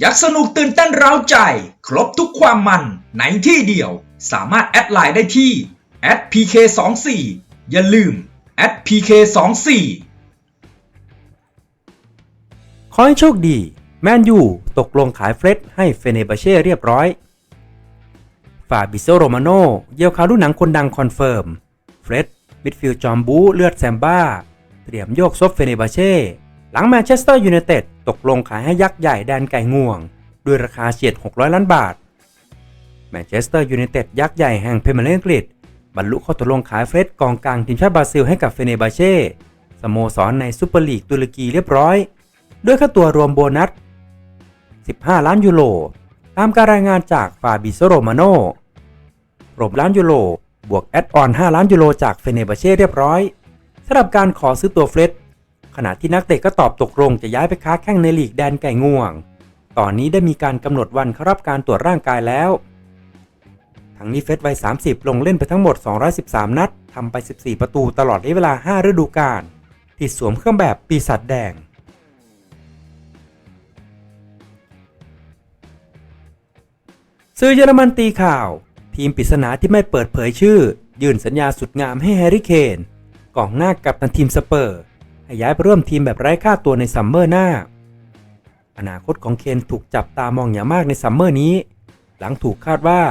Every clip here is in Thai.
อยากสนุกตื่นเต้นเร้าใจ ครบทุกความมันในที่เดียว สามารถแอดไลน์ได้ที่ @pk24 อย่าลืม @pk24 ขอให้โชคดี แมนยูตกลงขายเฟร็ดให้เฟเนบาเช่เรียบร้อยฟาบิโซโรมาโนเยียวข่าวดูหนังคนดังคอนเฟิร์ม เฟร็ดมิดฟิลด์จอมบูเลือดแซมบ้า เตรียมโยกซบเฟเนบาเช่ หลังแมนเชสเตอร์ยูไนเต็ด ตกลงขายให้ยักษ์ใหญ่แดนไก่ง่วง ด้วยราคาเฉียด 600 ล้านบาท แมนเชสเตอร์ยูไนเต็ดยักษ์ใหญ่แห่งพรเมียร์ลีกอังกฤษบรรลุข้อตกลงขายเฟร็ดกองกลางทีมชาติบราซิลให้กับเฟเนบาเช่สโมสรในซูเปอร์ลีกตุรกีเรียบร้อย ด้วยค่าตัวรวมโบนัส 15 ล้านยูโรตามการรายงานจากฟาบิโซโรมาโนรวมล้านยูโรบวกแอดออน 5 ล้านยูโรจากเฟเนบาเช่เรียบร้อยสำหรับการขอซื้อตัวเฟร็ด ขณะที่นักเตะก็ตอบตกลงจะย้ายไปค้าแข่งในลีกแดนไก่ง่วง ตอนนี้ได้มีการกำหนดวันเข้ารับการตรวจร่างกายแล้ว ทั้งนี้เฟสวัย 30 ลงเล่นไปทั้งหมด 213 นัดทำไป 14 ประตูตลอดระยะเวลา 5 ฤดูกาลที่สวมเครื่องแบบปีศาจแดงสื่อเยอรมันตีข่าว ทีมปริศนาที่ไม่เปิดเผยชื่อ ยื่นสัญญาสุดงามให้แฮร์รี่เคนกองหน้ากับตันทีมสเปอร์ ย้ายไปร่วมทีมแบบไร้ค่าตัวในซัมเมอร์หน้า อนาคตของเคนถูกจับตามองอย่างมากในซัมเมอร์นี้ หลังถูกคาดว่า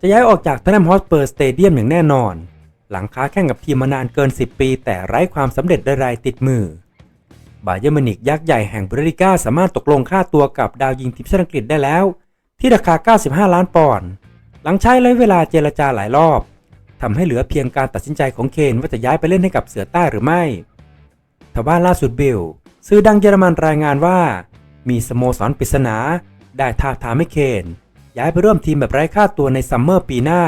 จะย้ายออกจากเทนแนมฮอสเปอร์สเตเดียมอย่างแน่นอน หลังค้าแข่งกับทีมมานานเกิน 10 ปี แต่ไร้ความสำเร็จใดๆติดมือบาเยอร์มินิกยักษ์ใหญ่แห่งบริก้าสามารถตกลงค่าตัวกับดาวยิงทีมชาติอังกฤษได้แล้ว ที่ราคา 95 ล้านปอนด์หลังใช้ระยะเวลาเจรจาหลายรอบทำให้เหลือเพียงการตัดสินใจของเคนว่าจะย้ายไปเล่นให้กับเสือใต้หรือไม่ ทว่าล่าสุดบิลสื่อดังเยอรมันรายงานว่า มีสโมสรปริศนา ได้ท้าบทามให้เคนย้ายไปร่วมทีมแบบไร้ค่าตัวในซัมเมอร์ปีหน้า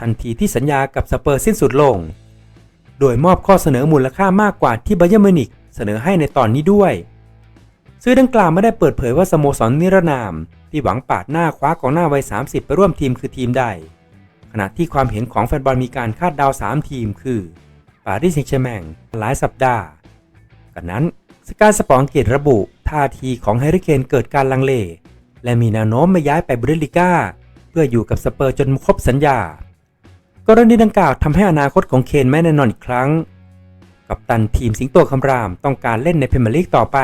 ทันทีที่สัญญากับสเปอร์สิ้นสุดลง โดยมอบข้อเสนอมูลค่ามากกว่าที่บเยอร์มิวนิกเสนอให้ในตอนนี้ด้วยสื่อดังกล่าวไม่ได้เปิดเผยว่าสโมสรนิรนาม ที่หวังปาดหน้าคว้ากองหน้าวัย 30 ไปร่วมทีมคือทีมใด ขณะที่ความเห็นของแฟนบอลมีการคาดเดา3 ทีมคือปารีสแซงต์แชร์แมงหลายสัปดาห์ กันนั้น สกายสปอร์ตอังกฤษระบุท่าทีของแฮร์รี่เคนเกิดการลังเล และมีแนวโน้มไม่ย้ายไปบุนเดลิก้า เพื่ออยู่กับสเปอร์จนครบสัญญา กรณีดังกล่าวทำให้อนาคตของเคนไม่แน่นอนอีกครั้ง กับตันทีมสิงโตคำรามต้องการเล่นในพรีเมียร์ลีกต่อไป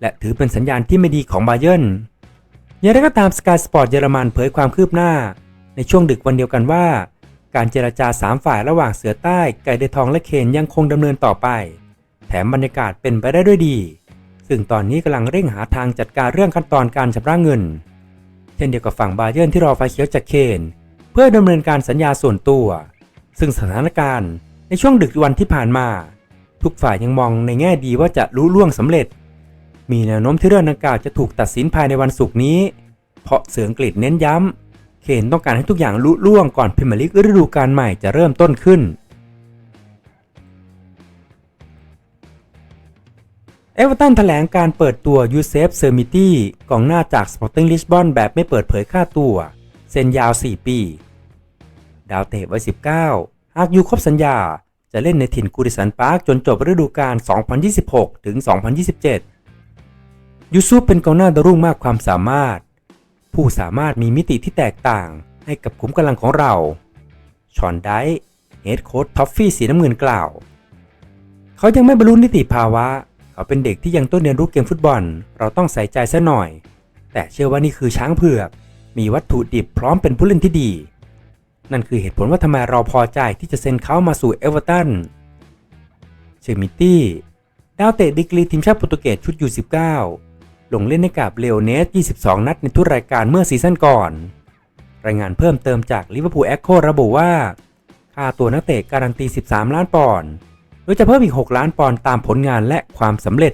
และถือเป็นสัญญาณที่ไม่ดีของบาเยิร์นอย่างไรก็ตามสกายสปอร์ตเยอรมันเผยความคืบหน้า ในช่วงดึกวันเดียวกันว่า การเจรจา 3 ฝ่ายระหว่างเสือใต้ ไก่เดทองและเคนยังคงดำเนินต่อไป แถมบรรยากาศเป็นไปได้ด้วยดี ซึ่งตอนนี้กำลังเร่งหาทางจัดการเรื่องขั้นตอนการชำระเงิน เช่นเดียวกับฝั่งบาเยิร์ที่รอไฟเขียวจากเคน เพื่อดำเนินการสัญญาส่วนตัว ซึ่งสถานการณ์ในช่วงดึกวันที่ผ่านมา ทุกฝ่ายยังมองในแง่ดีว่าจะรู้ล่วงสำเร็จ มีแนวโน้มที่เรื่องดังกล่าวจะถูกตัดสินภายในวันศุกร์นี้ เพราะเสืองกฤษเน้นย้ำเคนต้องการให้ทุกอย่างลุล่วงก่อนพรีเมียร์ลีกฤดูกาลใหม่จะเริ่มต้นขึ้น เอเวอร์ตันแถลงการเปิดตัวยูเซฟเซอร์มิตี้กองหน้าจากสปอร์ติ้งลิสบอนแบบไม่เปิดเผยค่าตัว เซ็นยาว 4 ปี ดาวเตะวัย19 หากอยู่ครบสัญญา จะเล่นในถิ่นกูริสันพาร์คจนจบฤดูกาล 2026 ถึง 2027 ยูซุปเป็นกองหน้าดาวรุ่งมากความสามารถ ผู้สามารถมีมิติที่แตกต่างให้กับขุมกำลังของเรา ชอนไดเฮดโค้ชท็อฟฟี่สีน้ำเงินกล่าว เขายังไม่บรรลุนิติภาวะ เขาเป็นเด็กที่ยังต้นเรียนรู้เกมฟุตบอล เราต้องใส่ใจซะหน่อย แต่เชื่อว่านี่คือช้างเผือก มีวัตถุดิบพร้อมเป็นผู้เล่นที่ดี นั่นคือเหตุผลว่าทำไมเราพอใจที่จะเซ็นเขามาสู่เอเวอร์ตันเชมิตี้ดาวเตะดีกรีทีมชาติโปรตุเกสชุดยู19 ลงเล่นให้กับเลโอเนส 22 นัดในทุกรายการเมื่อซีซั่นก่อน รายงานเพิ่มเติมจากลิเวอร์พูลแอคโคระบุว่า ค่าตัวนักเตะการันตี 13 ล้านปอนด์ โดยจะเพิ่มอีก 6 ล้านปอนด์ตามผลงานและความสำเร็จ